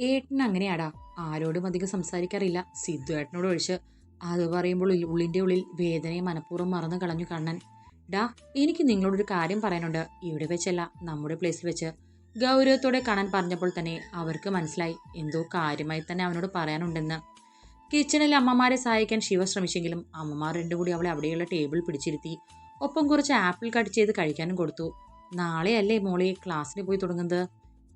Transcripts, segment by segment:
ഏട്ടൻ അങ്ങനെയാടാ ആരോടും അധികം സംസാരിക്കാറില്ല. സിദ്ധു ഏട്ടനോട് ഒഴിച്ച് അത് പറയുമ്പോൾ ഉള്ളിന്റെ ഉള്ളിൽ വേദനയെ മനഃപൂർവം മറന്നു കളഞ്ഞു കണ്ണൻ. ഡാ എനിക്ക് നിങ്ങളോടൊരു കാര്യം പറയാനുണ്ട്. ഇവിടെ വെച്ചല്ല നമ്മുടെ പ്ലേസിൽ വെച്ച്. ഗൗരവത്തോടെ കാണാൻ പറഞ്ഞപ്പോൾ തന്നെ അവർക്ക് മനസ്സിലായി. എന്തോ കാര്യമായി തന്നെ അവനോട് പറയാനുണ്ടെന്ന്. കിച്ചണിൽ അമ്മമാരെ സഹായിക്കാൻ ശിവ ശ്രമിച്ചെങ്കിലും അമ്മമാർ രണ്ടും കൂടി അവളെ അവിടെയുള്ള ടേബിൾ പിടിച്ചിരുത്തി. ഒപ്പം കുറച്ച് ആപ്പിൾ കട്ട് ചെയ്ത് കഴിക്കാനും കൊടുത്തു. നാളെയല്ലേ മോളെ ക്ലാസ്സിന് പോയി തുടങ്ങുന്നത്?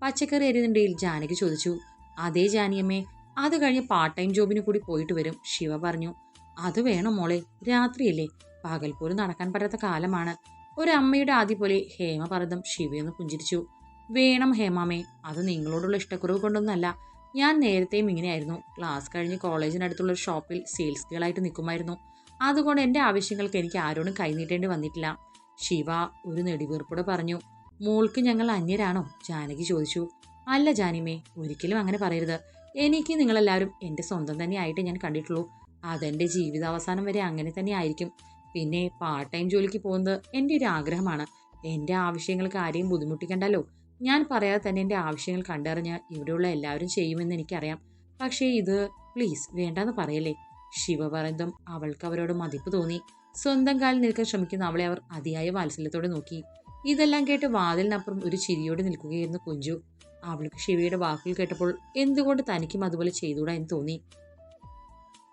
പച്ചക്കറി അരിയുന്നുണ്ടെങ്കിൽ ജാനകി ചോദിച്ചു. അതേ ജാനിയമ്മേ അത് കഴിഞ്ഞ് പാർട്ട് ടൈം ജോബിന് കൂടി പോയിട്ട് വരും ശിവ പറഞ്ഞു. അത് വേണം മോളെ രാത്രിയല്ലേ പകൽ പോലും നടക്കാൻ പറ്റാത്ത കാലമാണ്. ഒരമ്മയുടെ ആദ്യ പോലെ ഹേമ പറഞ്ഞതും ശിവയൊന്ന് പുഞ്ചിരിച്ചു. വേണം ഹേമാമേ അത് നിങ്ങളോടുള്ള ഇഷ്ടക്കുറവ് കൊണ്ടൊന്നല്ല. ഞാൻ നേരത്തെയും ഇങ്ങനെയായിരുന്നു. ക്ലാസ് കഴിഞ്ഞ് കോളേജിനടുത്തുള്ള ഒരു ഷോപ്പിൽ സെയിൽസ് ഗേളായിട്ട് നിൽക്കുമായിരുന്നു. അതുകൊണ്ട് എന്റെ ആവശ്യങ്ങൾക്ക് എനിക്ക് ആരോടും കൈനീട്ടേണ്ടി വന്നിട്ടില്ല. ശിവ ഒരു നെടിവീർപ്പോടെ പറഞ്ഞു മോൾക്ക് ഞങ്ങൾ അന്യരാണോ? ജാനകി ചോദിച്ചു. അല്ല ജാനിമേ ഒരിക്കലും അങ്ങനെ പറയരുത്. എനിക്ക് നിങ്ങളെല്ലാവരും എന്റെ സ്വന്തം തന്നെയായിട്ട് ഞാൻ കണ്ടിട്ടുള്ളൂ. അതെന്റെ ജീവിതാവസാനം വരെ അങ്ങനെ തന്നെ ആയിരിക്കും. പിന്നെ പാർട്ട് ടൈം ജോലിക്ക് പോകുന്നത് എന്റെ ഒരു ആഗ്രഹമാണ്. എന്റെ ആവശ്യങ്ങൾക്ക് ആരെയും ബുദ്ധിമുട്ടിക്കണ്ടല്ലോ. ഞാൻ പറയാതെ തന്നെ എന്റെ ആവശ്യങ്ങൾ കണ്ടറിഞ്ഞ് ഇവിടെയുള്ള എല്ലാവരും ചെയ്യുമെന്ന് എനിക്കറിയാം. പക്ഷേ ഇത് പ്ലീസ് വേണ്ടെന്ന് പറയല്ലേ. ശിവ പറയുന്നതും അവൾക്ക് അവരോട് മതിപ്പ് തോന്നി. സ്വന്തം കാലിൽ നിൽക്കാൻ ശ്രമിക്കുന്ന അവളെ അവർ അതിയായ വാത്സല്യത്തോടെ നോക്കി. ഇതെല്ലാം കേട്ട് വാതിലിനപ്പുറം ഒരു ചിരിയോടെ നിൽക്കുകയായിരുന്നു കുഞ്ചു. അവൾക്ക് ശിവയുടെ വാക്കുകൾ കേട്ടപ്പോൾ എന്തുകൊണ്ട് തനിക്കും അതുപോലെ ചെയ്തുകൂടാ എന്ന് തോന്നി.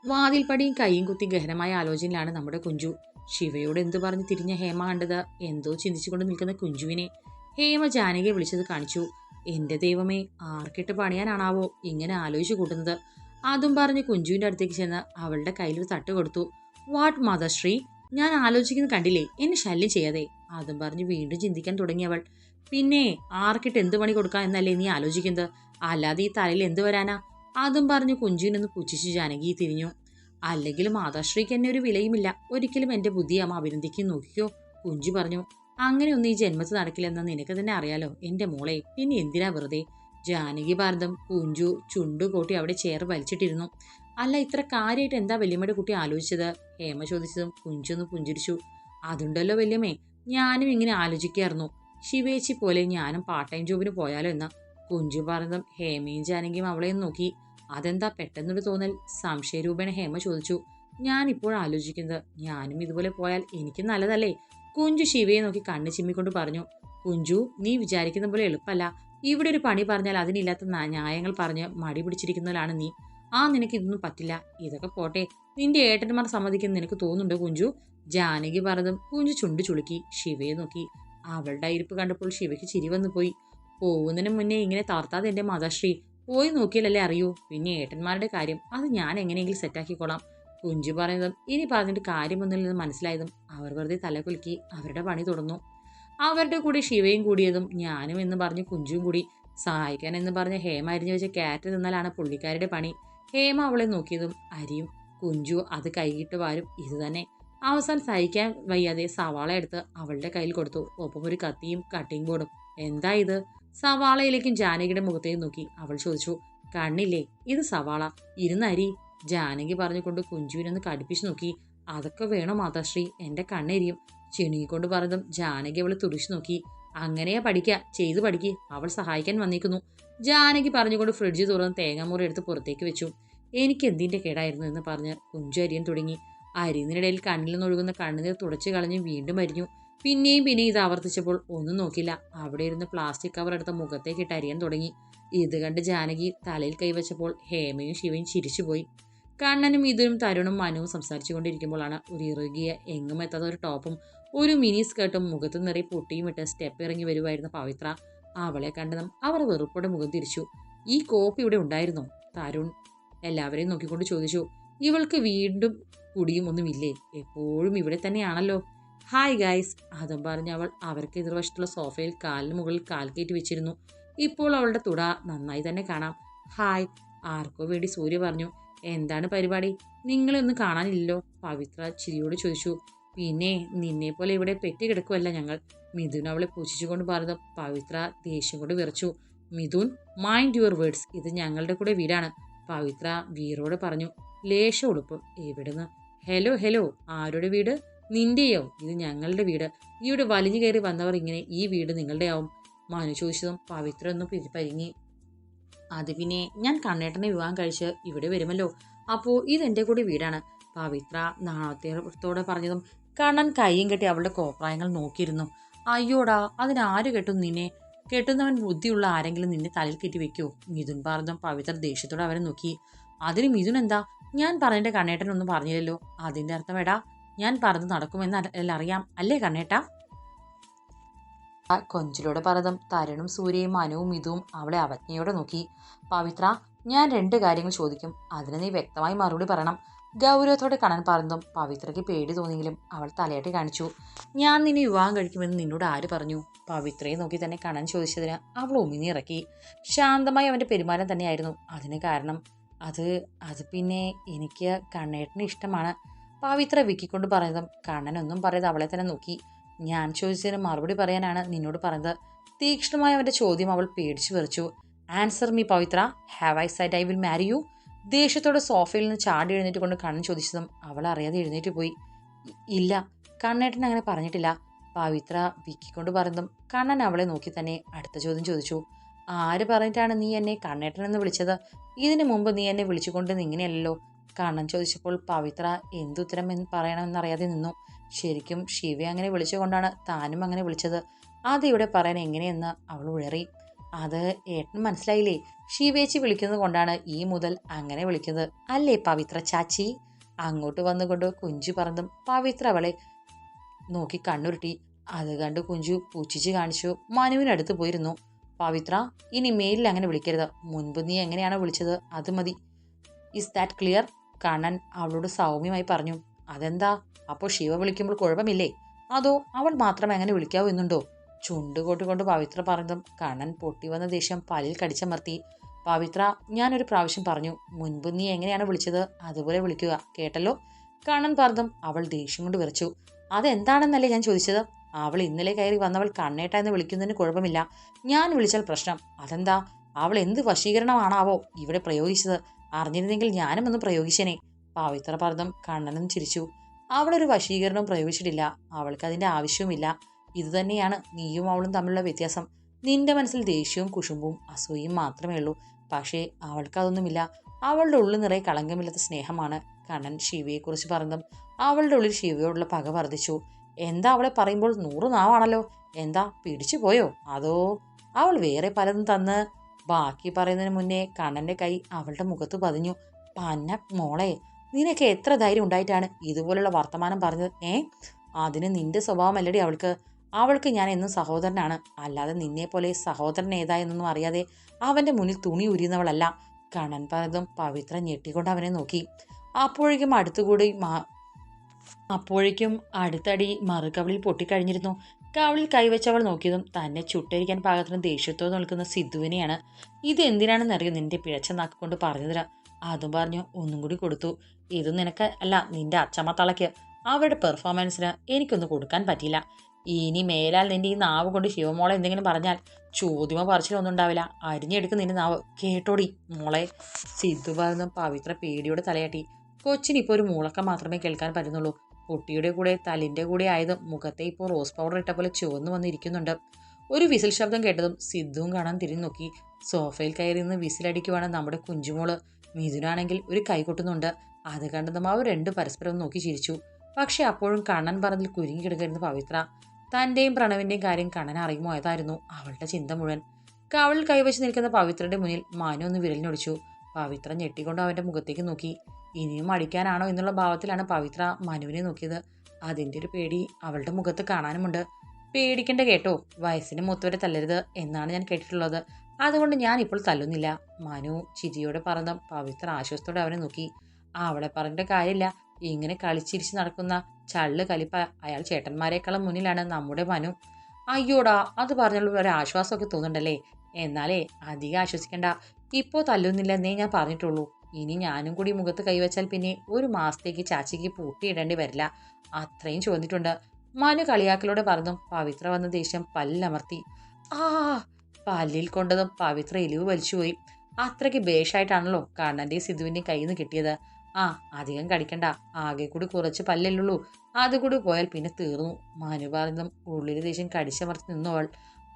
വാതിൽപ്പടിയും കൈയും കുത്തി ഗഹനമായ ആലോചനയിലാണ് നമ്മുടെ കുഞ്ചു. ശിവയോട് എന്തു പറഞ്ഞ് തിരിഞ്ഞ ഹേമ കണ്ടത്? എന്തോ ചിന്തിച്ചുകൊണ്ട് നിൽക്കുന്ന കുഞ്ചുവിനെ. ഹേമ ജാനകിയെ വിളിച്ചത് കാണിച്ചു. എന്റെ ദൈവമേ ആർക്കിട്ട് പണിയാനാണാവോ? ഇങ്ങനെ ആലോചിച്ചു കൂട്ടുന്നത്. അതും പറഞ്ഞ് കുഞ്ചുവിന്റെ അടുത്തേക്ക് ചെന്ന് അവളുടെ കയ്യിൽ ഒരു തട്ട് കൊടുത്തു. വാട്ട് മദർശ്രീ ഞാൻ ആലോചിക്കുന്നത് കണ്ടില്ലേ? എന്നെ ശല്യം ചെയ്യാതെ. അതും പറഞ്ഞ് വീണ്ടും ചിന്തിക്കാൻ തുടങ്ങി അവൾ. പിന്നെ ആർക്കിട്ട് എന്ത് പണി കൊടുക്കാം എന്നല്ലേ നീ ആലോചിക്കുന്നത്? അല്ലാതെ ഈ തലയിൽ എന്ത് വരാനാ? അതും പറഞ്ഞ് കുഞ്ചുവിനൊന്ന് പുച്ഛിച്ച് ജാനകി തിരിഞ്ഞു. അല്ലെങ്കിൽ മാതാശ്രീക്ക് എന്നെ ഒരു വിലയുമില്ല. ഒരിക്കലും എന്റെ ബുദ്ധി അമ്മ അഭിനന്ദിക്കും നോക്കിയോ കുഞ്ചു പറഞ്ഞു അങ്ങനെയൊന്നും ഈ ജന്മത്ത് നടക്കില്ലെന്ന് നിനക്ക് തന്നെ അറിയാലോ എന്റെ മോളെ. പിന്നെ എന്തിനാ വെറുതെ? ജാനകി ഭാരതം കുഞ്ചു ചുണ്ടു കൂട്ടി അവിടെ ചേർ വലിച്ചിട്ടിരുന്നു. അല്ല ഇത്ര കാര്യമായിട്ട് എന്താ വല്യമ്മയുടെ കുട്ടി ആലോചിച്ചത്? ഹേമ ചോദിച്ചതും കുഞ്ചൊന്ന് പുഞ്ചിരിച്ചു. അതുണ്ടല്ലോ വല്യമ്മേ ഞാനും ഇങ്ങനെ ആലോചിക്കായിരുന്നു. ശിവേച്ചി പോലെ ഞാനും പാർട്ട് ടൈം ജോബിന് പോയാലോ എന്ന്. കുഞ്ചു പറഞ്ഞതും ഹേമയും ജാനകിയും അവളെ നോക്കി. അതെന്താ പെട്ടെന്നൊരു തോന്നൽ? സംശയരൂപേണ ഹേമ ചോദിച്ചു. ഞാൻ ഇപ്പോൾ ആലോചിക്കുന്നത് ഞാനും ഇതുപോലെ പോയാൽ എനിക്ക് നല്ലതല്ലേ? കുഞ്ചു ശിവയെ നോക്കി കണ്ണ് ചിമ്മിക്കൊണ്ട് പറഞ്ഞു. കുഞ്ചു നീ വിചാരിക്കുന്ന പോലെ എളുപ്പമല്ല ഇവിടെ ഒരു പണി പറഞ്ഞാൽ അതിനില്ലാത്ത ന്യായങ്ങൾ പറഞ്ഞ് മടി പിടിച്ചിരിക്കുന്നവരാണ് നീ. ആ നിനക്ക് ഇതൊന്നും പറ്റില്ല. ഇതൊക്കെ പോട്ടെ. നിന്റെ ഏട്ടന്മാർ സമ്മതിക്കുന്ന നിനക്ക് തോന്നുന്നുണ്ടോ കുഞ്ചു? ജാനകി പറഞ്ഞതും കുഞ്ചു ചുണ്ടു ചുളുക്കി. ശിവയെ നോക്കി. അവളുടെ ഇരിപ്പ് കണ്ടപ്പോൾ ശിവയ്ക്ക് ചിരി വന്നു പോയി. പോകുന്നതിന് മുന്നേ ഇങ്ങനെ തർത്താതെ എന്റെ മാതാശ്രീ പോയി നോക്കിയാലല്ലേ അറിയൂ. പിന്നെ ഏട്ടന്മാരുടെ കാര്യം അത് ഞാൻ എങ്ങനെയെങ്കിലും സെറ്റാക്കിക്കോളാം കുഞ്ചു പറഞ്ഞതും ഇനി പറഞ്ഞിട്ട് കാര്യമൊന്നുമില്ലെന്ന് മനസ്സിലായതും അവർ വെറുതെ തലകുലുക്കി അവരുടെ പണി തുടർന്നു. അവരുടെ കൂടി ശിവയും കൂടിയതും ഞാനും എന്ന് പറഞ്ഞ് കുഞ്ചും കൂടി സഹായിക്കാൻ എന്ന് പറഞ്ഞ് ഹേമ അരിഞ്ഞു വെച്ച ക്യാറ്റ് തിന്നാലാണ് പുള്ളിക്കാരുടെ പണി. ഹേമ അവളെ നോക്കിയതും അരിയും കുഞ്ചു അത് കൈകിട്ട് വാരും ഇത് തന്നെ. അവസാനം സഹിക്കാൻ വയ്യാതെ സവാള എടുത്ത് അവളുടെ കയ്യിൽ കൊടുത്തു. ഒപ്പം ഒരു കത്തിയും കട്ടിംഗ് ബോർഡും എന്താ ഇത്? സവാളയിലേക്കും ജാനകിയുടെ മുഖത്തേക്ക് നോക്കി അവൾ ചോദിച്ചു കണ്ണില്ലേ ഇത് സവാള. ഇരുന്നരി ജാനകി പറഞ്ഞുകൊണ്ട് കുഞ്ചുവിനൊന്ന് കടുപ്പിച്ചു നോക്കി. അതൊക്കെ വേണോ മാതാശ്രീ? എന്റെ കണ്ണെരിയും ചെണിയിക്കൊണ്ട് പറഞ്ഞതും ജാനകി അവളെ തുറിച്ചു നോക്കി. അങ്ങനെയാ പഠിക്ക. ചെയ്തു പഠിക്ക്. അവൾ സഹായിക്കാൻ വന്നിരിക്കുന്നു ജാനകി പറഞ്ഞുകൊണ്ട് ഫ്രിഡ്ജ് തുറന്ന് തേങ്ങാമുറി എടുത്ത് പുറത്തേക്ക് വെച്ചു. എനിക്ക് എന്തിന്റെ കേടായിരുന്നു? എന്ന് പറഞ്ഞ് കുഞ്ചു അരിയൻ തുടങ്ങി. അരിയുന്നതിനിടയിൽ കണ്ണിൽ നിന്നൊഴുകുന്ന കണ്ണുനീർ തുടച്ചു കളഞ്ഞ് വീണ്ടും അരിഞ്ഞു. പിന്നെയും പിന്നെയും ഇത് ആവർത്തിച്ചപ്പോൾ ഒന്നും നോക്കില്ല. അവിടെ ഇരുന്ന് പ്ലാസ്റ്റിക് കവർ എടുത്ത മുഖത്തേക്ക് ഇട്ട് അരിയാൻ തുടങ്ങി. ഇത് കണ്ട് ജാനകി തലയിൽ കൈവച്ചപ്പോൾ ഹേമയും ശിവയും ചിരിച്ചുപോയി. കണ്ണനും ഇതും തരുണും മനുവും സംസാരിച്ചു കൊണ്ടിരിക്കുമ്പോഴാണ് ഒരു ഇറുകിയ എങ്ങും എത്താത്ത ഒരു ടോപ്പും ഒരു മിനി സ്കേർട്ടും മുഖത്ത് നിറയെ പൊട്ടിയും ഇട്ട് സ്റ്റെപ്പ് ഇറങ്ങി വരുമായിരുന്ന പവിത്ര. അവളെ കണ്ടതും അവർ വെറുപ്പോടെ മുഖം തിരിച്ചു. ഈ കോപ്പ് ഇവിടെ ഉണ്ടായിരുന്നോ? തരുൺ എല്ലാവരെയും നോക്കിക്കൊണ്ട് ചോദിച്ചു. ഇവൾക്ക് വീണ്ടും കുടിയും ഒന്നുമില്ലേ എപ്പോഴും ഇവിടെ തന്നെയാണല്ലോ. ഹായ് ഗായ്സ് അതും പറഞ്ഞ് അവൾ അവർക്ക് എതിർവശത്തുള്ള സോഫയിൽ കാലിന് മുകളിൽ കാൽക്കേറ്റ് വെച്ചിരുന്നു. ഇപ്പോൾ അവളുടെ തുട നന്നായി തന്നെ കാണാം. ഹായ് ആർക്കോ വേണ്ടി സൂര്യ പറഞ്ഞു എന്താണ് പരിപാടി? നിങ്ങളെ ഒന്നും കാണാനില്ലല്ലോ? പവിത്ര ചിരിയോട് ചോദിച്ചു പിന്നെ നിന്നെ പോലെ ഇവിടെ പെറ്റി കിടക്കുമല്ല ഞങ്ങൾ. മിഥുൻ അവളെ പൂച്ഛിച്ചുകൊണ്ട് പറഞ്ഞത് പവിത്ര ദേഷ്യം കൊണ്ട് വിറച്ചു മിഥുൻ മൈൻഡ് യുവർ വേർഡ്സ് ഇത് ഞങ്ങളുടെ കൂടെ വീടാണ്. പവിത്ര വീറോട് പറഞ്ഞു ലേശ ഉടുപ്പ്. എവിടുന്ന്? ഹലോ ഹലോ ആരുടെ വീട്? നിന്റെയോ? ഇത് ഞങ്ങളുടെ വീട്. ഇവിടെ വലിഞ്ഞു കയറി വന്നവർ ഇങ്ങനെ ഈ വീട് നിങ്ങളുടെ ആവും. മനു ചോദിച്ചതും പവിത്ര ഒന്ന് പരിങ്ങി. അത് പിന്നെ ഞാൻ കണ്ണേട്ടനെ വിവാഹം കഴിച്ച് ഇവിടെ വരുമല്ലോ. അപ്പോൾ ഇതെന്റെ കൂടി വീടാണ്. പവിത്ര നാണത്തോടെ പറഞ്ഞതും കണ്ണൻ കൈയും കെട്ടി അവളുടെ കോപ്രായങ്ങൾ നോക്കിയിരുന്നു. അയ്യോടാ അതിനാര് കെട്ടും നിന്നെ? കെട്ടുന്നവൻ ബുദ്ധിയുള്ള ആരെങ്കിലും നിന്നെ തലയിൽ കെട്ടി വെക്കോ? മിഥുൻ പറഞ്ഞതും പവിത്ര ദേഷ്യത്തോടെ അവരെ നോക്കി. അതിന് മിഥുൻ എന്താ? ഞാൻ പറഞ്ഞിട്ട് കണ്ണേട്ടനൊന്നും പറഞ്ഞില്ലല്ലോ. അതിന്റെ അർത്ഥം എടാ ഞാൻ പറഞ്ഞു നടക്കുമെന്ന് അറിയാം. അല്ലേ കണ്ണേട്ടാ? കൊഞ്ചിലൂടെ പറഞ്ഞതും തരുണും സൂര്യയും മനുവും ഇതും അവളെ അവജ്ഞയോടെ നോക്കി. പവിത്ര ഞാൻ രണ്ട് കാര്യങ്ങൾ ചോദിക്കും. അതിന് നീ വ്യക്തമായി മറുപടി പറയണം. ഗൗരവത്തോടെ കണ്ണൻ പറഞ്ഞതും പവിത്രയ്ക്ക് പേടി തോന്നിയെങ്കിലും അവൾ തലയാട്ടി കാണിച്ചു. ഞാൻ നിന്നെ വിവാഹം കഴിക്കുമെന്ന് നിന്നോട് ആര് പറഞ്ഞു? പവിത്രയെ നോക്കി തന്നെ കണ്ണൻ ചോദിച്ചതിന് അവൾ ഉമിനിറക്കി ശാന്തമായി അവന്റെ പെരുമാറ്റം തന്നെയായിരുന്നു അതിന് കാരണം. അത് അത് പിന്നെ എനിക്ക് കണ്ണേട്ടന് ഇഷ്ടമാണ്. പവിത്ര വിക്കിക്കൊണ്ട് പറഞ്ഞതും കണ്ണനൊന്നും പറയാതെ അവളെ തന്നെ നോക്കി. ഞാൻ ചോദിച്ചതിന് മറുപടി പറയാനാണ് നിന്നോട് പറഞ്ഞത്. തീക്ഷ്ണമായ അവന്റെ ചോദ്യം അവൾ പേടിച്ചു വെറിച്ചു. Answer me Pavithra. Have I said I will marry you ദേഷ്യത്തോടെ സോഫയിൽ നിന്ന് ചാടി എഴുന്നേറ്റ് കൊണ്ട് കണ്ണൻ ചോദിച്ചതും അവൾ അറിയാതെ എഴുന്നേറ്റ് പോയി. ഇല്ല കണ്ണേട്ടൻ അങ്ങനെ പറഞ്ഞിട്ടില്ല. പവിത്ര വിക്കിക്കൊണ്ട് പറഞ്ഞതും കണ്ണൻ അവളെ നോക്കി തന്നെ അടുത്ത ചോദ്യം ചോദിച്ചു. ആര് പറഞ്ഞിട്ടാണ് നീ എന്നെ കണ്ണേട്ടൻ എന്ന് വിളിച്ചത്? ഇതിനു മുമ്പ് നീ എന്നെ വിളിച്ചുകൊണ്ട് ഇങ്ങനെയല്ലല്ലോ കണ്ണൻ ചോദിച്ചപ്പോൾ പവിത്ര എന്തുത്തരം എന്ന് പറയണമെന്നറിയാതെ നിന്നു. ശരിക്കും ശിവ അങ്ങനെ വിളിച്ചുകൊണ്ടാണ് താനും അങ്ങനെ വിളിച്ചത്. അത് ഇവിടെ പറയാൻ എങ്ങനെയെന്ന് അവൾ ഉഴറി. അത് ഏട്ടൻ മനസ്സിലായില്ലേ? ശിവേച്ചി വിളിക്കുന്നത് കൊണ്ടാണ് ഈ മുതൽ അങ്ങനെ വിളിക്കുന്നത്. അല്ലേ പവിത്ര ചാച്ചി? അങ്ങോട്ട് വന്നുകൊണ്ട് കുഞ്ചു പറന്നും പവിത്ര അവളെ നോക്കി കണ്ണുരുട്ടി. അത് കണ്ട് കുഞ്ചു പൂച്ചിച്ച് കാണിച്ചു. മനുവിനടുത്ത് പോയിരുന്നു. പവിത്ര ഇനി മേലിൽ അങ്ങനെ വിളിക്കരുത്. മുൻപ് നീ എങ്ങനെയാണ് വിളിച്ചത് അത് മതി. ഇസ് ദാറ്റ് ക്ലിയർ കണ്ണൻ അവളോട് സൗമ്യമായി പറഞ്ഞു. അതെന്താ? അപ്പോൾ ശിവ വിളിക്കുമ്പോൾ കുഴപ്പമില്ലേ? അതോ അവൾ മാത്രം അങ്ങനെ വിളിക്കാവൂ എന്നുണ്ടോ? ചുണ്ട് കൊട്ടുകൊണ്ട് പവിത്ര പറഞ്ഞതും കണ്ണൻ പൊട്ടി വന്ന ദേഷ്യം പല്ലിൽ കടിച്ചമർത്തി. പവിത്ര ഞാനൊരു പ്രാവശ്യം പറഞ്ഞു. മുൻപ് നീ എങ്ങനെയാണ് വിളിച്ചത് അതുപോലെ വിളിക്കുക. കേട്ടല്ലോ? കണ്ണൻ പറഞ്ഞതും അവൾ ദേഷ്യം കൊണ്ട് വിറച്ചു. അതെന്താണെന്നല്ലേ ഞാൻ ചോദിച്ചത്? അവൾ ഇന്നലെ കയറി വന്നവൾ കണ്ണേട്ട എന്ന് വിളിക്കുന്നതിന് കുഴപ്പമില്ല. ഞാൻ വിളിച്ചാൽ പ്രശ്നം. അതെന്താ? അവൾ എന്ത് വശീകരണമാണാവോ ഇവിടെ പ്രയോഗിച്ചത്? അറിഞ്ഞിരുന്നെങ്കിൽ ഞാനും ഒന്ന് പ്രയോഗിച്ചേനെ. പവിത്ര പർദ്ദം കണ്ണനും ചിരിച്ചു. അവളൊരു വശീകരണം പ്രയോഗിച്ചിട്ടില്ല. അവൾക്ക് അതിന്റെ ആവശ്യവുമില്ല. ഇതുതന്നെയാണ് നീയും അവളും തമ്മിലുള്ള വ്യത്യാസം. നിന്റെ മനസ്സിൽ ദേഷ്യവും കുശുമ്പും അസൂയയും മാത്രമേ ഉള്ളൂ. പക്ഷേ അവൾക്കതൊന്നുമില്ല അവളുടെ ഉള്ളിൽ നിറയെ കളങ്കമില്ലാത്ത സ്നേഹമാണ് കണ്ണൻ ശിവയെക്കുറിച്ച് പറഞ്ഞതും. അവളുടെ ഉള്ളിൽ ശിവയോടുള്ള പക വർദ്ധിച്ചു. എന്താ അവളെ പറയുമ്പോൾ നൂറ് നാവാണല്ലോ. എന്താ പിടിച്ചു പോയോ? അതോ അവൾ വേറെ പലതും തന്ന് ബാക്കി പറയുന്നതിന് മുന്നേ കണ്ണന്റെ കൈ അവളുടെ മുഖത്ത് പതിഞ്ഞു. പന്ന മോളെ നിനക്ക് എത്ര ധൈര്യം ഉണ്ടായിട്ടാണ് ഇതുപോലുള്ള വർത്തമാനം പറഞ്ഞത്? ഏ? അതിന് നിന്റെ സ്വഭാവമല്ലടി അവൾക്ക്. അവൾക്ക് ഞാൻ എന്നും സഹോദരനാണ്. അല്ലാതെ നിന്നെ പോലെ സഹോദരൻ ഏതായെന്നൊന്നും അറിയാതെ അവന്റെ മുന്നിൽ തുണി ഉരിയുന്നവളല്ല കണ്ണൻ പറഞ്ഞതും പവിത്ര ഞെട്ടിക്കൊണ്ട് അവനെ നോക്കി. അപ്പോഴേക്കും അടുത്തുകൂടി അപ്പോഴേക്കും അടുത്തടി മറുകവളിൽ പൊട്ടിക്കഴിഞ്ഞിരുന്നു. കവളിൽ കൈവച്ചവൾ നോക്കിയതും തന്നെ ചുട്ടരിക്കാൻ പാകത്തിന് ദേഷ്യത്തോടെ നിൽക്കുന്ന സിദ്ധുവിനെയാണ്. ഇത് അറിയും നിന്റെ പിഴച്ച നാക്ക് കൊണ്ട് പറഞ്ഞതിന്. അതും പറഞ്ഞു ഒന്നും കൂടി കൊടുത്തു. ഇത് നിനക്ക് അല്ല നിന്റെ അച്ചമ്മ തളയ്ക്ക് അവരുടെ പെർഫോമൻസിന് എനിക്കൊന്നും കൊടുക്കാൻ പറ്റില്ല ഇനി മേലാൽ നിന്റെ ഈ നാവ് കൊണ്ട് ശിവമോളെ എന്തെങ്കിലും പറഞ്ഞാൽ ചോദ്യമോ പറച്ചിലൊന്നും ഉണ്ടാവില്ല. അരിഞ്ഞെടുക്കും നിന്റെ നാവ്. കേട്ടോടി മോളെ. സിദ്ധു പറഞ്ഞ പവിത്ര പേടിയോടെ തലയാട്ടി. കൊച്ചിന് ഇപ്പോൾ ഒരു മൂളക്കം മാത്രമേ കേൾക്കാൻ പറ്റുന്നുള്ളൂ. കുട്ടിയുടെ കൂടെ തലിന്റെ കൂടെ ആയതും മുഖത്തെ ഇപ്പോൾ റോസ് പൗഡർ ഇട്ട പോലെ ചുവന്നു വന്നിരിക്കുന്നുണ്ട്. ഒരു വിസിൽ ശബ്ദം കേട്ടതും സിദ്ധുവും കാണാൻ തിരിഞ്ഞു നോക്കി. സോഫയിൽ കയറി നിന്ന് വിസിലടിക്കുവാണ് നമ്മുടെ കുഞ്ചുമോൾ. മിഥുനാണെങ്കിൽ ഒരു കൈ കൊട്ടുന്നുണ്ട്. അത് കണ്ടതും അവർ രണ്ടു പരസ്പരം നോക്കി ചിരിച്ചു. പക്ഷെ അപ്പോഴും കണ്ണൻ പറഞ്ഞിൽ കുരുങ്ങി കിടക്കായിരുന്നു പവിത്ര. തന്റെയും പ്രണവിന്റെയും കാര്യം കണ്ണൻ അറിയുമോ ഏതായിരുന്നു അവളുടെ ചിന്ത മുഴുവൻ. കവളിൽ കൈവച്ച് നിൽക്കുന്ന പവിത്രയുടെ മുന്നിൽ മാനു ഒന്ന് വിരലിനൊടിച്ചു പവിത്ര ഞെട്ടിക്കൊണ്ട് അവന്റെ മുഖത്തേക്ക് നോക്കി. ഇനിയും അടിക്കാനാണോ എന്നുള്ള ഭാവത്തിലാണ് പവിത്ര മനുവിനെ നോക്കിയത്. അതിന്റെ ഒരു പേടി അവളുടെ മുഖത്ത് കാണാനുമുണ്ട്. പേടിക്കേണ്ട കേട്ടോ വയസ്സിന് മൂത്തവരെ തല്ലരുത് എന്നാണ് ഞാൻ കേട്ടിട്ടുള്ളത്. അതുകൊണ്ട് ഞാൻ ഇപ്പോൾ തല്ലുന്നില്ല. മനു ചിരിയോടെ പറഞ്ഞ പവിത്ര ആശ്വാസത്തോടെ അവനെ നോക്കി. അവളെ പറഞ്ഞിട്ട് കാര്യമില്ല. ഇങ്ങനെ കളിച്ചിരിച്ച് നടക്കുന്ന ചള്ള് കലിപ്പ അയാൾ ചേട്ടന്മാരെക്കാളും മുന്നിലാണ് നമ്മുടെ മനു. അയ്യോടാ അത് പറഞ്ഞുള്ള ഒരു ആശ്വാസമൊക്കെ തോന്നുന്നുണ്ടല്ലേ? എന്നാലേ അധികം ആശ്വസിക്കേണ്ട. ഇപ്പോൾ തല്ലുന്നില്ല എന്നേ ഞാൻ പറഞ്ഞിട്ടുള്ളൂ. ഇനി ഞാനും കൂടി മുഖത്ത് കൈവച്ചാൽ പിന്നെ ഒരു മാസത്തേക്ക് ചാച്ചിക്ക് പൂട്ടിയിടേണ്ടി വരില്ല. അത്രയും ചോദിച്ചിട്ടുണ്ട്. മനു കളിയാക്കലോടെ പറഞ്ഞതും പവിത്ര വന്ന ദേഷ്യം പല്ലമർത്തി. ആ പല്ലിൽ കൊണ്ടതും പവിത്ര എലിവ് വലിച്ചുപോയി അത്രയ്ക്ക് ബേഷായിട്ടാണല്ലോ കണ്ണന്റെയും സിധുവിന്റെയും കയ്യിൽ നിന്ന് കിട്ടിയത്. ആ അധികം കടിക്കണ്ട. ആകെ കൂടി കുറച്ച് പല്ലല്ലുള്ളൂ അതുകൂടി പോയാൽ പിന്നെ തീർന്നു. മനു പറഞ്ഞതും ഉള്ളിൽ ദേഷ്യം കടിച്ചമർത്തി നിന്നവൾ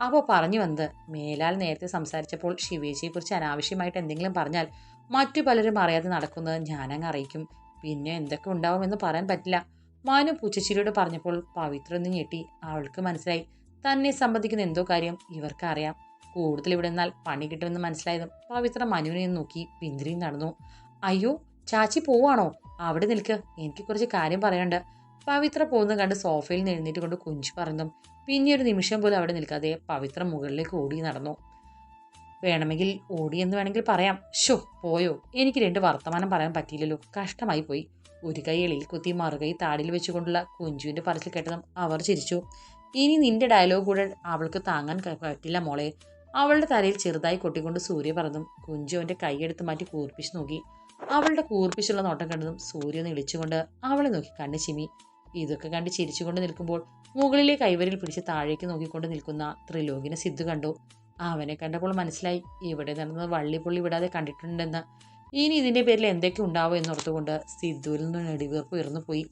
അപ്പോൾ പറഞ്ഞു വന്നത് മേലാൽ നേരത്തെ സംസാരിച്ചപ്പോൾ ശിവേജിയെക്കുറിച്ച് അനാവശ്യമായിട്ട് എന്തെങ്കിലും പറഞ്ഞാൽ മറ്റു പലരും അറിയാതെ നടക്കുന്നത് ഞാനങ്ങ് അറിയിക്കും. പിന്നെ എന്തൊക്കെ ഉണ്ടാവുമെന്ന് പറയാൻ പറ്റില്ല. മാനു പൂച്ചച്ചിരിയോട് പറഞ്ഞപ്പോൾ പവിത്ര ഒന്ന് ഞെട്ടി അവൾക്ക് മനസ്സിലായി. തന്നെ സംബന്ധിക്കുന്ന എന്തോ കാര്യം ഇവർക്കറിയാം. കൂടുതൽ ഇവിടെ നിന്നാൽ പണി കിട്ടുമെന്ന് മനസ്സിലായതും പവിത്ര മനുവിനെ നോക്കി പിന്തിരിയും നടന്നു. അയ്യോ ചാച്ചി പോവാണോ? അവിടെ നിൽക്ക്. എനിക്ക് കുറച്ച് കാര്യം പറയാനുണ്ട്. പവിത്ര പോകുന്ന കണ്ട് സോഫയിൽ നിന്ന് എഴുന്നേറ്റ് കൊണ്ട് കുഞ്ചു പറഞ്ഞു പിന്നെ ഒരു നിമിഷം പോലും അവിടെ നിൽക്കാതെ പവിത്ര മുകളിലേക്ക് ഓടി നടന്നു. വേണമെങ്കിൽ ഓടിയെന്ന് വേണമെങ്കിൽ പറയാം. ഷോ പോയോ? എനിക്ക് രണ്ട് വർത്തമാനം പറയാൻ പറ്റിയില്ലല്ലോ. കഷ്ടമായി പോയി. ഒരു കൈ എളിയിൽ കുത്തി മറുകൈ താടിയിൽ വെച്ചുകൊണ്ടുള്ള കുഞ്ചുവിന്റെ പറച്ചിൽ കേട്ടതും അവർ ചിരിച്ചു. ഇനി നിന്റെ ഡയലോഗ് കൂടെ അവൾക്ക് താങ്ങാൻ പറ്റില്ല മോളെ. അവളുടെ തലയിൽ ചെറുതായി കൊട്ടിക്കൊണ്ട് സൂര്യ പറഞ്ഞതും കുഞ്ചു അവന്റെ കൈയെടുത്ത് മാറ്റി കൂർപ്പിച്ച് നോക്കി. അവളുടെ കൂർപ്പിച്ചുള്ള നോട്ടം കണ്ടതും സൂര്യ ഒന്ന് ഇളിച്ചുകൊണ്ട് അവളെ നോക്കി കണ്ണു ചിമ്മി. ഇതൊക്കെ കണ്ട് ചിരിച്ചുകൊണ്ട് നിൽക്കുമ്പോൾ മുകളിലെ കൈവരിൽ പിടിച്ച് താഴേക്ക് നോക്കിക്കൊണ്ട് നിൽക്കുന്ന ത്രിലോകിനെ സിദ്ധു കണ്ടു. അവനെ കണ്ടപ്പോൾ മനസ്സിലായി ഇവിടെ നടന്നത് വള്ളിപ്പുള്ളി വിടാതെ കണ്ടിട്ടുണ്ടെന്ന്. ഇനി ഇതിന്റെ പേരിൽ എന്തൊക്കെ ഉണ്ടാവോ എന്നോർത്തുകൊണ്ട് സിദ്ധുവിൽ നിന്ന് നെടിവീർപ്പ് ഉയർന്നു പോയി.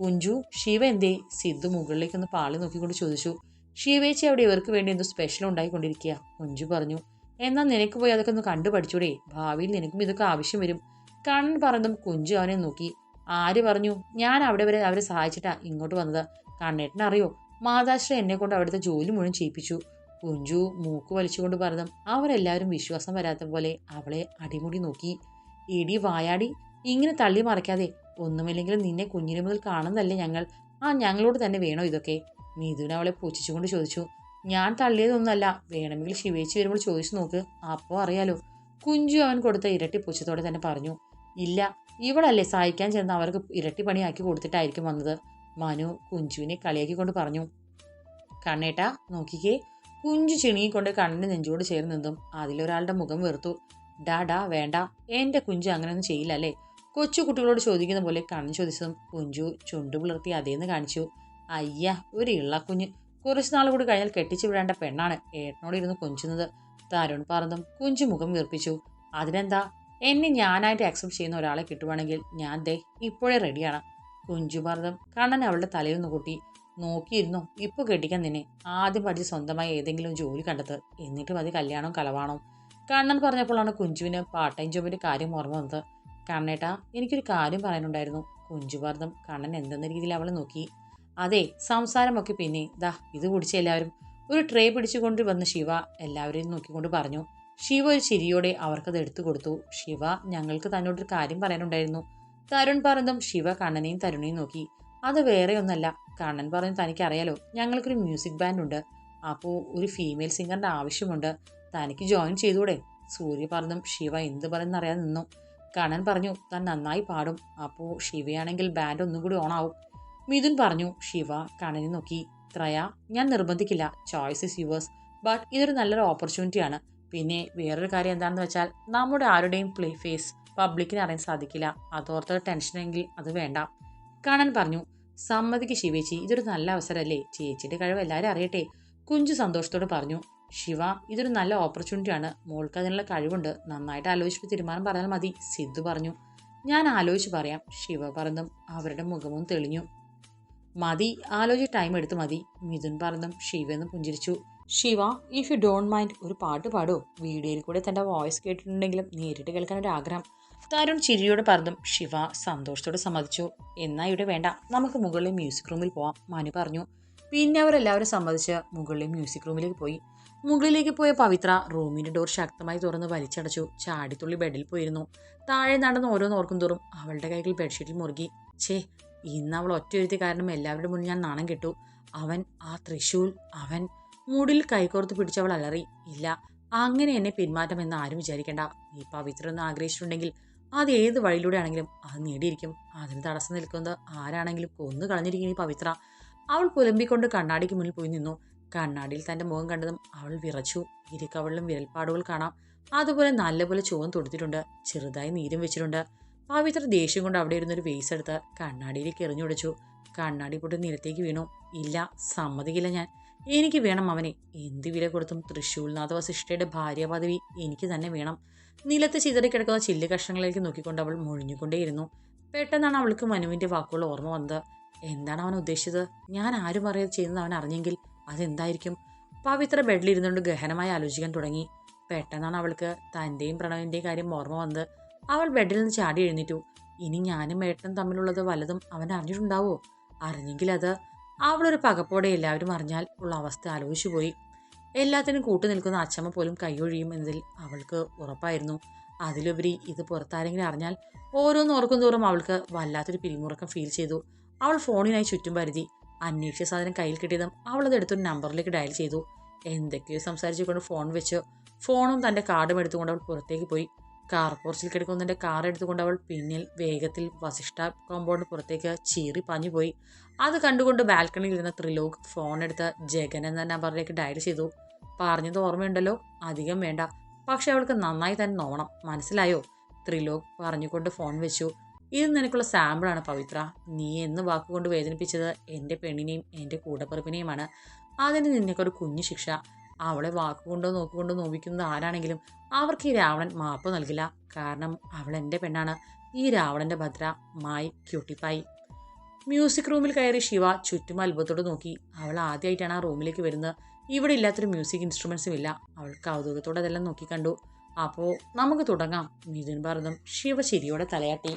കുഞ്ചു ശിവ എന്തേ? സിദ്ധു മുകളിലേക്ക് ഒന്ന് പാളി നോക്കിക്കൊണ്ട് ചോദിച്ചു. ശിവേച്ചി അവിടെ ഇവർക്ക് വേണ്ടി എന്തോ സ്പെഷ്യൽ ഉണ്ടായിക്കൊണ്ടിരിക്കുക. കുഞ്ചു പറഞ്ഞു എന്നാൽ നിനക്ക് പോയി അതൊക്കെ ഒന്ന് കണ്ടു പഠിച്ചൂടെ ഭാവിയിൽ നിനക്കും ഇതൊക്കെ ആവശ്യം വരും. കണ്ണൻ പറഞ്ഞതും കുഞ്ചു അവനെ നോക്കി. ആര് പറഞ്ഞു? ഞാൻ അവിടെ വരെ അവരെ സഹായിച്ചിട്ടാ ഇങ്ങോട്ട് വന്നത്. കണ്ണേട്ടൻ അറിയോ? മാതാശ്രീ എന്നെ കൊണ്ട് അവിടുത്തെ ജോലി മുഴുവൻ ചെയ്യിപ്പിച്ചു. കുഞ്ചു മൂക്ക് വലിച്ചുകൊണ്ട് പറഞ്ഞതും അവരെല്ലാവരും വിശ്വാസം വരാത്ത പോലെ അവളെ അടിമുടി നോക്കി. ഇടി വായാടി ഇങ്ങനെ തള്ളി മറയ്ക്കാതെ ഒന്നുമില്ലെങ്കിലും നിന്നെ കുഞ്ഞിന് മുതൽ കാണുന്നതല്ലേ ഞങ്ങൾ. ആ ഞങ്ങളോട് തന്നെ വേണോ ഇതൊക്കെ? മിഥുൻ അവളെ പൂച്ചിച്ചുകൊണ്ട് ചോദിച്ചു. ഞാൻ തള്ളിയതൊന്നുമല്ല വേണമെങ്കിൽ ശിവേച്ചി വരുമ്പോൾ ചോദിച്ചു നോക്ക്. അപ്പോൾ അറിയാലോ. കുഞ്ചു അവൻ കൊടുത്ത ഇരട്ടി പൂച്ചത്തോടെ തന്നെ പറഞ്ഞു. ഇല്ല. ഇവളല്ലേ സഹായിക്കാൻ ചെന്ന് അവർക്ക് ഇരട്ടി പണിയാക്കി കൊടുത്തിട്ടായിരിക്കും വന്നത്. മനു കുഞ്ചുവിനെ കളിയാക്കിക്കൊണ്ട് പറഞ്ഞു. കണ്ണേട്ടാ നോക്കിക്കേ. കുഞ്ചു ചിണുങ്ങിക്കൊണ്ട് കണ്ണിന് നെഞ്ചോട് ചേർന്ന് നിന്നും അതിലൊരാളുടെ മുഖം വെറുത്തു. ഡാ ഡാ വേണ്ട. എന്റെ കുഞ്ചു അങ്ങനെയൊന്നും ചെയ്യില്ല അല്ലേ? കൊച്ചു കുട്ടികളോട് ചോദിക്കുന്ന പോലെ കണ്ണു ചോദിച്ചതും കുഞ്ചു ചുണ്ടു പുലർത്തി അതേന്ന് കാണിച്ചു. അയ്യ ഒരു ഇള്ളക്കുഞ്ഞ്. കുറച്ച് നാൾ കൂടി കഴിഞ്ഞാൽ കെട്ടിച്ചു വിടേണ്ട പെണ്ണാണ്. ഏട്ടനോട് ഇരുന്ന് കൊഞ്ചുന്നത്. തരുൺ പറഞ്ഞതും കുഞ്ചു മുഖം വീർപ്പിച്ചു. അതിനെന്താ? എന്നെ ഞാനായിട്ട് അക്സെപ്റ്റ് ചെയ്യുന്ന ഒരാളെ കിട്ടുവാണെങ്കിൽ ഞാൻ ദേ ഇപ്പോഴേ റെഡിയാണ് കുഞ്ചുമർദ്ദം കണ്ണൻ അവളുടെ തലയൊന്ന് കൂട്ടി നോക്കിയിരുന്നു ഇപ്പോൾ കെട്ടിക്കാൻ നിന്നെ. ആദ്യം പഠിച്ച് സ്വന്തമായി ഏതെങ്കിലും ജോലി കണ്ടെത്ത്. എന്നിട്ട് മതി കല്യാണം കളവാണോ കണ്ണൻ പറഞ്ഞപ്പോഴാണ് കുഞ്ചുവിന് പാർട്ട് ടൈം ജോബിന്റെ കാര്യം ഓർമ്മ വന്നത്. കണ്ണേട്ടാ എനിക്കൊരു കാര്യം പറയാനുണ്ടായിരുന്നു. കുഞ്ചുമർദ്ദം കണ്ണൻ എന്തെന്ന രീതിയിൽ അവളെ നോക്കി. അതെ സംസാരമൊക്കെ പിന്നെ. ദാ ഇത് കുടിച്ച എല്ലാവരും. ഒരു ട്രേ പിടിച്ചുകൊണ്ട് വന്ന ശിവ എല്ലാവരെയും നോക്കിക്കൊണ്ട് പറഞ്ഞു. ശിവ ഒരു ചിരിയോടെ അവർക്കത് എടുത്തു കൊടുത്തു. ശിവ ഞങ്ങൾക്ക് തന്നോടൊരു കാര്യം പറയാനുണ്ടായിരുന്നു. തരുൺ പറഞ്ഞതും ശിവ കണ്ണനെയും തരുണിനെയും നോക്കി. അത് വേറെ ഒന്നല്ല. കണ്ണൻ പറഞ്ഞു തനിക്കറിയാലോ ഞങ്ങൾക്കൊരു മ്യൂസിക് ബാൻഡ് ഉണ്ട്. അപ്പോൾ ഒരു ഫീമെയിൽ സിംഗറിന്റെ ആവശ്യമുണ്ട്. തനിക്ക് ജോയിൻ ചെയ്തൂടെ സൂര്യ പറഞ്ഞതും ശിവ എന്ത് പറയുന്നറിയാതെ നിന്നു. കണ്ണൻ പറഞ്ഞു താൻ നന്നായി പാടും. അപ്പോൾ ശിവയാണെങ്കിൽ ബാൻഡ് ഒന്നും കൂടി ഓണാവും മിഥുൻ പറഞ്ഞു ശിവ കണ്ണനെ നോക്കി. ത്രയ ഞാൻ നിർബന്ധിക്കില്ല. ചോയ്സ് ഇസ് യുവേഴ്സ് ബട്ട് ഇതൊരു നല്ലൊരു ഓപ്പർച്യൂണിറ്റി ആണ്. പിന്നെ വേറൊരു കാര്യം എന്താണെന്ന് വെച്ചാൽ നമ്മുടെ ആരുടെയും പ്ലേ ഫേസ് പബ്ലിക്കിന് അറിയാൻ സാധിക്കില്ല. അതോർത്ത് ടെൻഷനെങ്കിൽ അത് വേണ്ട. കാണാൻ പറഞ്ഞു സമ്മതിക്ക് ശിവേച്ചി ഇതൊരു നല്ല അവസരമല്ലേ? ചേച്ചിയുടെ കഴിവ് എല്ലാവരും അറിയട്ടെ. കുഞ്ചു സന്തോഷത്തോട് പറഞ്ഞു ശിവ ഇതൊരു നല്ല ഓപ്പർച്യൂണിറ്റി ആണ്. മോൾക്ക് അതിനുള്ള കഴിവുണ്ട്. നന്നായിട്ട് ആലോചിച്ചിട്ട് തീരുമാനം പറഞ്ഞാൽ മതി. സിദ്ധു പറഞ്ഞു ഞാൻ ആലോചിച്ച് പറയാം. ശിവ പറഞ്ഞും അവരുടെ മുഖവും തെളിഞ്ഞു. മതി ആലോചിച്ച് ടൈം എടുത്ത് മതി. മിഥുൻ പറഞ്ഞും ശിവ എന്ന് പുഞ്ചിരിച്ചു. Shiva if you don't mind ഒരു പാട്ട് പാടുമോ വീഡിയോയിൽ കൂടെ തന്റെ വോയിസ് കേട്ടിട്ടുണ്ടെങ്കിലും നേരിട്ട് കേൾക്കാൻ ഒരു ആഗ്രഹം. തരുൺ ചിരിയോട് പറഞ്ഞു ശിവ സന്തോഷത്തോടെ സമ്മതിച്ചു. എന്നാ ഇവിടെ വേണ്ട. നമുക്ക് മുകളിലെ മ്യൂസിക് റൂമിൽ പോവാം മനു പറഞ്ഞു. പിന്നെ അവരെല്ലാവരും സമ്മതിച്ച് മുകളിലെ മ്യൂസിക് റൂമിലേക്ക് പോയി. മുകളിലേക്ക് പോയ പവിത്ര റൂമിന്റെ ഡോർ ശക്തമായി തുറന്ന് വലിച്ചടച്ചു. ചാടിത്തുള്ളി ബെഡിൽ പോയിരുന്നു. താഴെ നടന്ന് ഓരോന്ന് ഓർക്കും തോറും അവളുടെ കൈകൾ ബെഡ്ഷീറ്റിൽ മുറുകി. ഛേ ഇന്ന് അവൾ ഒറ്റ ഒരുത്തി കാരണം എല്ലാവരുടെ മുന്നിൽ ഞാൻ നാണം കെട്ടു. അവൻ ആ തൃശൂൽ അവൻ മൂടിൽ കൈകോർത്ത് പിടിച്ചവൾ അലറി ഇല്ല അങ്ങനെ എന്നെ പിന്മാറ്റമെന്ന് ആരും വിചാരിക്കണ്ട. നീ പവിത്രം എന്ന് ആഗ്രഹിച്ചിട്ടുണ്ടെങ്കിൽ അത് ഏത് വഴിയിലൂടെ ആണെങ്കിലും അത് നേടിയിരിക്കും. അതിന് തടസ്സം നിൽക്കുന്നത് ആരാണെങ്കിലും കൊന്നു കളഞ്ഞിരിക്കും ഈ പവിത്ര. അവൾ പുലമ്പിക്കൊണ്ട് കണ്ണാടിക്ക് മുന്നിൽ പോയി നിന്നു. കണ്ണാടിയിൽ തന്റെ മുഖം കണ്ടതും അവൾ വിറച്ചു. ഇരിക്കവളിലും വിരൽപ്പാടുകൾ കാണാം. അതുപോലെ നല്ലപോലെ ചുവൻ തൊടുത്തിട്ടുണ്ട്. ചെറുതായി നീരും വെച്ചിട്ടുണ്ട്. പവിത്ര ദേഷ്യം കൊണ്ട് അവിടെ ഇരുന്നൊരു വേസ് എടുത്ത് കണ്ണാടിയിലേക്ക് എറിഞ്ഞുടച്ചു കണ്ണാടി പൊട്ടി നിരത്തേക്ക് വീണു. ഇല്ല സമ്മതിക്കില്ല ഞാൻ. എനിക്ക് വേണം അവനെ. എന്ത് വില കൊടുത്തും തൃശൂൽനാഥ വസിഷ്ഠയുടെ ഭാര്യ പദവി എനിക്ക് തന്നെ വേണം. നിലത്ത് ചിതറിക്കിടക്കുന്ന ചില്ല് കഷ്ണങ്ങളിലേക്ക് നോക്കിക്കൊണ്ട് അവൾ മുഴിഞ്ഞുകൊണ്ടേയിരുന്നു. പെട്ടെന്നാണ് അവൾക്ക് മനുവിന്റെ വാക്കുകൾ ഓർമ്മ വന്നത്. എന്താണ് അവൻ ഉദ്ദേശിച്ചത്? ഞാൻ ആരും അറിയാതെ ചെയ്യുന്നത് അവൻ അറിഞ്ഞെങ്കിൽ അതെന്തായിരിക്കും? പവിത്ര ബെഡിലിരുന്നുകൊണ്ട് ഗഹനമായി ആലോചിക്കാൻ തുടങ്ങി. പെട്ടെന്നാണ് അവൾക്ക് തന്റെയും പ്രണവിന്റെയും കാര്യം ഓർമ്മ വന്നത്. അവൾ ബെഡിൽ നിന്ന് ചാടി എഴുന്നേറ്റു. ഇനി ഞാനും ഏട്ടനും തമ്മിലുള്ളത് വലതും അവൻ അറിഞ്ഞിട്ടുണ്ടാവോ? അറിഞ്ഞെങ്കിൽ അത് അവളൊരു പകപ്പോടെ എല്ലാവരും അറിഞ്ഞാൽ ഉള്ള അവസ്ഥ ആലോചിച്ചു പോയി. എല്ലാത്തിനും കൂട്ടു നിൽക്കുന്ന അച്ചമ്മ പോലും കൈയൊഴിയും എന്നതിൽ അവൾക്ക് ഉറപ്പായിരുന്നു. അതിലുപരി ഇത് പുറത്താരെങ്കിലും അറിഞ്ഞാൽ ഓരോന്ന് ഓർക്കും തോറും അവൾക്ക് വല്ലാത്തൊരു പിരിമുറക്കം ഫീൽ ചെയ്തു. അവൾ ഫോണിനായി ചുറ്റും പരിധി അന്വേഷിച്ച സാധനം കയ്യിൽ കിട്ടിയതും അവൾ അത് എടുത്തൊരു നമ്പറിലേക്ക് ഡയൽ ചെയ്തു. എന്തൊക്കെയോ സംസാരിച്ചുകൊണ്ട് ഫോൺ വെച്ച്. ഫോണും തന്റെ കാർഡും എടുത്തുകൊണ്ട് അവൾ പുറത്തേക്ക് പോയി. കാർ പോർച്ചിൽ കിടക്കുന്നതിന്റെ കാർ എടുത്തുകൊണ്ട് അവൾ പിന്നിൽ വേഗത്തിൽ വസിഷ്ഠ കോമ്പൗണ്ട് പുറത്തേക്ക് ചീറി പാഞ്ഞു പോയി. അത് കണ്ടുകൊണ്ട് ബാൽക്കണിയിൽ ഇരുന്ന ത്രിലോക് ഫോൺ എടുത്ത് ജഗൻ എന്ന നമ്പറിലേക്ക് ഡയൽ ചെയ്തു. പറഞ്ഞത് ഓർമ്മയുണ്ടല്ലോ? അധികം വേണ്ട. പക്ഷെ അവൾക്ക് നന്നായി തന്നെ നോണം മനസ്സിലായോ? ത്രിലോക് പറഞ്ഞുകൊണ്ട് ഫോൺ വെച്ചു. ഇത് നിനക്കുള്ള സാമ്പിളാണ് പവിത്ര. നീ എന്ന് വാക്കുകൊണ്ട് വേദനിപ്പിച്ചത് എന്റെ പെണ്ണിനെയും എന്റെ കൂടപ്പിറപ്പിനെയുമാണ്. അതിന് നിനക്കൊരു കുഞ്ഞു ശിക്ഷ. അവളെ വാക്കുകൊണ്ടോ നോക്കുകൊണ്ടോ നോവിക്കുന്നത് ആരാണെങ്കിലും അവർക്ക് ഈ രാവണൻ മാപ്പ് നൽകില്ല. കാരണം അവൾ എന്റെ പെണ്ണാണ്. ഈ രാവണന്റെ ഭദ്ര മായി ക്യൂട്ടിപ്പായി മ്യൂസിക് റൂമിൽ കയറി ശിവ ചുറ്റും അത്ഭുതത്തോട് നോക്കി. അവൾ ആദ്യമായിട്ടാണ് ആ റൂമിലേക്ക് വരുന്നത്. ഇവിടെ ഇല്ലാത്തൊരു മ്യൂസിക് ഇൻസ്ട്രുമെൻസും ഇല്ല. അവൾ കൗതുകത്തോടെ അതെല്ലാം നോക്കി കണ്ടു. അപ്പോൾ നമുക്ക് തുടങ്ങാം. മിഥുൻ പറഞ്ഞതും ശിവ ചിരിയോടെ തലയാട്ടി.